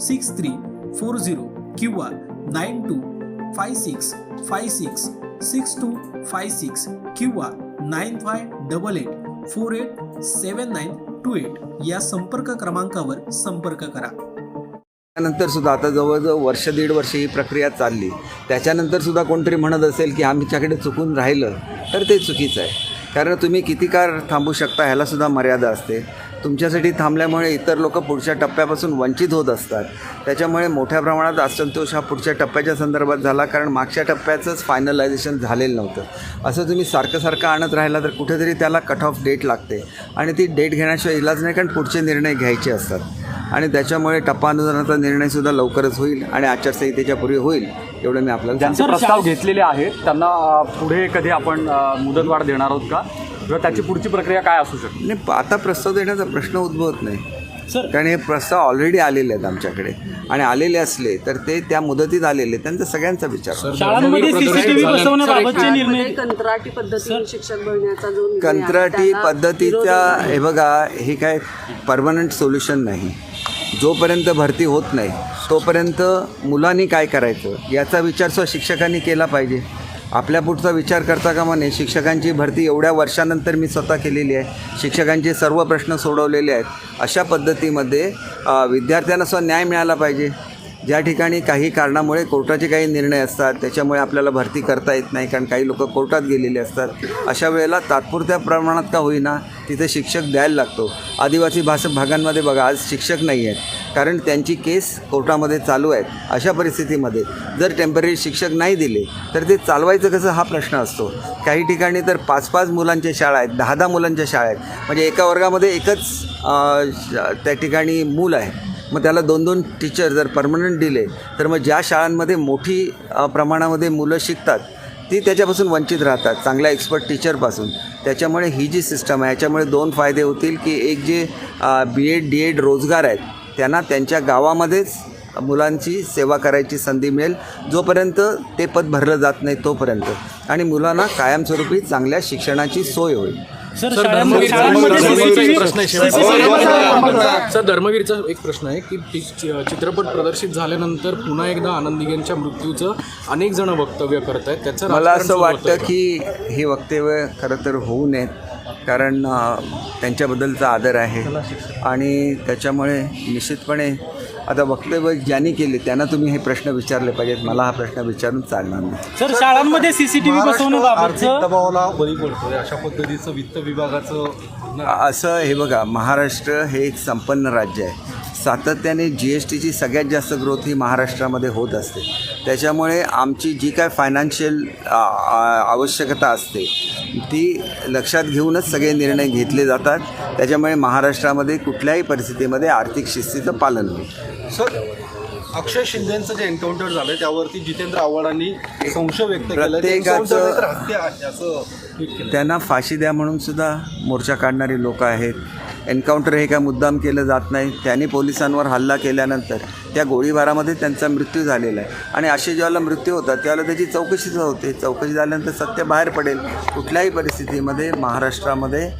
six three four zero किंवा nine two five six five six six two five six किंवा nine five double eight four eight seven nine two eight या संपर्क क्रमांकावर संपर्क करा. त्यानंतर सुद्धा आता जवळजवळ वर्ष दीड वर्ष ही प्रक्रिया चालली. त्याच्यानंतर सुद्धा कोणतरी म्हणत असेल की आमच्याकडे चुकून राहिलं तर ते चुकीचं आहे. कारण तुम्ही किती काळ थांबू शकता ह्यालासुद्धा मर्यादा असते. तुमच्यासाठी थांबल्यामुळे इतर लोक पुढच्या टप्प्यापासून वंचित होत असतात. त्याच्यामुळे मोठ्या प्रमाणात असंतोष हा पुढच्या टप्प्याच्या संदर्भात झाला कारण मागच्या टप्प्याचंच फायनलायझेशन झालेलं नव्हतं. असं तुम्ही सारखं सारखं आणत राहिला तर कुठेतरी त्याला कट ऑफ डेट लागते. आणि ती डेट घेण्याशिवाय इलाज नाही कारण पुढचे निर्णय घ्यायचे असतात. आणि त्याच्यामुळे टप्पा अनुदानाचा निर्णयसुद्धा लवकरच होईल आणि आचारसंहितेच्या पूर्वी होईल एवढं मी आपल्याला ज्यांचे. प्रस्ताव घेतलेले आहेत त्यांना पुढे कधी आपण मुदतवाढ देणार आहोत का? किंवा त्याची पुढची प्रक्रिया काय असू शकते? नाही आता प्रस्ताव देण्याचा प्रश्न उद्भवत नाही. कारण हे प्रस्ताव ऑलरेडी आलेले आहेत आमच्याकडे. आणि आलेले असले तर ते त्या मुदतीत आलेले त्यांचा सगळ्यांचा विचार होतो. शाळांमध्ये सीसीटीव्ही बसवण्याबाबतचे निर्णयमध्ये कंत्राटी पद्धतीने शिक्षक भरण्याचा जो निर्णय आहे, कंत्राटी त्याला पद्धतीच्या विरोध हे बघा हे काय परमनंट सोल्युशन नाही. जोपर्यंत भरती होत नाही तोपर्यंत मुलांनी काय करायचं? याचा विचार स्व शिक्षकांनी केला पाहिजे. आपल्या पुढचा विचार करता कामा नये. शिक्षकांची भरती एवढ्या वर्षानंतर मी स्वतः केलेली आहे. शिक्षकांचे सर्व प्रश्न सोडवलेले आहेत. अशा पद्धतीमध्ये विद्यार्थ्यांना स्व न्याय मिळाला पाहिजे. ज्या ठिकाणी काही कारणामुळे कोर्टाचे काही निर्णय असतात त्याच्यामुळे आपल्याला भरती करता येत नाही कारण काही लोक कोर्टात गेलेले असतात अशा वेळेला तात्पुरत्या प्रमाणात का होईना तिथे शिक्षक द्यायला लागतो. आदिवासी भाषा भागांमध्ये बघा आज शिक्षक नाही आहेत कारण त्यांची केस कोर्टामध्ये चालू आहेत अशा परिस्थितीमध्ये जर टेंपररी शिक्षक नाही दिले तर ते चालवायचं कसं हा प्रश्न असतो. काही ठिकाणी तर पाच पाच मुलांच्या शाळा आहेत दहा दहा मुलांच्या शाळा आहेत म्हणजे एका वर्गामध्ये एकच श- त्या ठिकाणी मूल आहे. मग त्याला दोन दोन टीचर जर परमनंट दिले तर मग ज्या शाळांमध्ये मोठी प्रमाणामध्ये मुलं शिकतात ती त्याच्यापासून वंचित राहतात चांगल्या एक्सपर्ट टीचरपासून त्याच्यामुळे ही जी सिस्टम आहे याच्यामुळे दोन फायदे होतील की एक जे बी एड डी एड रोजगार आहेत त्यांना त्यांच्या गावामध्येच मुलांची सेवा करायची संधी मिळेल जोपर्यंत ते पद भरलं जात नाही तोपर्यंत. आणि मुलांना कायमस्वरूपी चांगल्या शिक्षणाची सोय होईल. सर शाळांमध्ये शाळांमध्ये धर्मवीरचा एक प्रश्न आहे. सर धर्मवीरचा एक प्रश्न आहे की ती चि- चित्रपट प्रदर्शित झाल्यानंतर पुन्हा एकदा आनंद मृत्यूचं अनेक जण वक्तव्य करत आहेत त्याचं मला राजकारण असं सुरू वाटतं का? की हे वक्तव्य खरं तर होऊ नयेत कारण अ, त्यांच्याबद्दलचा आदर आहे आणि त्याच्यामुळे निश्चितपणे आता वक्तव्य ज्यांनी केले त्यांना तुम्ही हे प्रश्न विचारले पाहिजेत. मला हा प्रश्न विचारून चालणार नाही. सर शाळांमध्ये सीसीटीव्ही आर्थिक दबावाला बळी पडतोय. अशा पद्धतीचं वित्त विभागाचं असं हे बघा महाराष्ट्र हे एक संपन्न राज्य आहे. सातत्याने जी एस टीची सगळ्यात जास्त ग्रोथ ही महाराष्ट्रामध्ये होत असते. त्याच्यामुळे आमची जी काय फायनान्शियल आवश्यकता असते ती लक्षात घेऊनच सगळे निर्णय घेतले जातात. त्याच्यामुळे महाराष्ट्रामध्ये कुठल्याही परिस्थितीमध्ये आर्थिक शिस्तीचं पालन होईल. सर अक्षय शिंदेचं जे एन्काउंटर झालंय त्यावरती जितेंद्र आव्हाडांनी संशय व्यक्त केला. प्रत्येकाचं- त्यांना फाशी द्या म्हणून सुद्धा मोर्चा काढणारी लोक आहेत. एन्काउंटर हे काय मुद्दाम केलं जात नाही. त्यांनी पोलिसांवर हल्ला केल्यानंतर त्या गोळीबारामध्ये त्यांचा मृत्यू झालेला आहे. आणि असे ज्यावेळेला मृत्यू होतात त्यावेळेला त्याची चौकशीच होते. चौकशी झाल्यानंतर सत्य बाहेर पडेल. कुठल्याही परिस्थितीमध्ये महाराष्ट्रामध्ये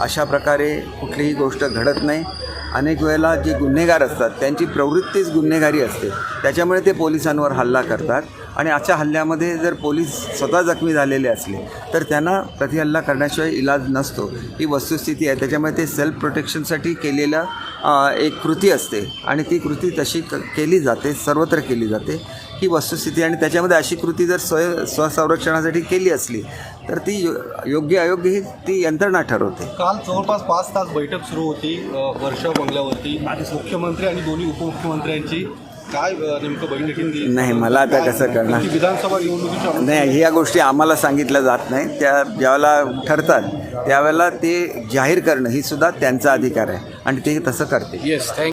अशा प्रकारे कुठलीही गोष्ट घडत नाही. अनेक वेळेला जे गुन्हेगार असतात त्यांची प्रवृत्तीच गुन्हेगारी असते. त्याच्यामुळे ते पोलिसांवर हल्ला करतात. आणि अशा हल्ल्यामध्ये जर पोलीस स्वतः जखमी झालेले असले तर त्यांना प्रतिहल्ला करण्याशिवाय इलाज नसतो. ही वस्तुस्थिती आहे. त्याच्यामुळे ते सेल्फ प्रोटेक्शनसाठी केलेलं एक कृती असते. आणि ती कृती तशी क केली जाते सर्वत्र केली जाते. ही वस्तुस्थिती आणि त्याच्यामध्ये अशी कृती जर स्वय स्वसंरक्षणासाठी केली असली तर ती यो योग्य अयोग्य ही ती यंत्रणा ठरवते. काल जवळपास पाच तास बैठक सुरू होती वर्षा बंगल्यावरती. मुख्यमंत्री आणि दोन्ही उपमुख्यमंत्र्यांची काय नेमकं बैठकीत नाही, मला आता कसं कळणार? ती विधानसभा निवडणुकीच्या नाही ह्या गोष्टी आम्हाला सांगितल्या जात नाही. त्या ज्यावेळेला ठरतात त्यावेळेला ते जाहीर करणं ही सुद्धा त्यांचा अधिकार आहे. आणि ते तसं करते येस थँक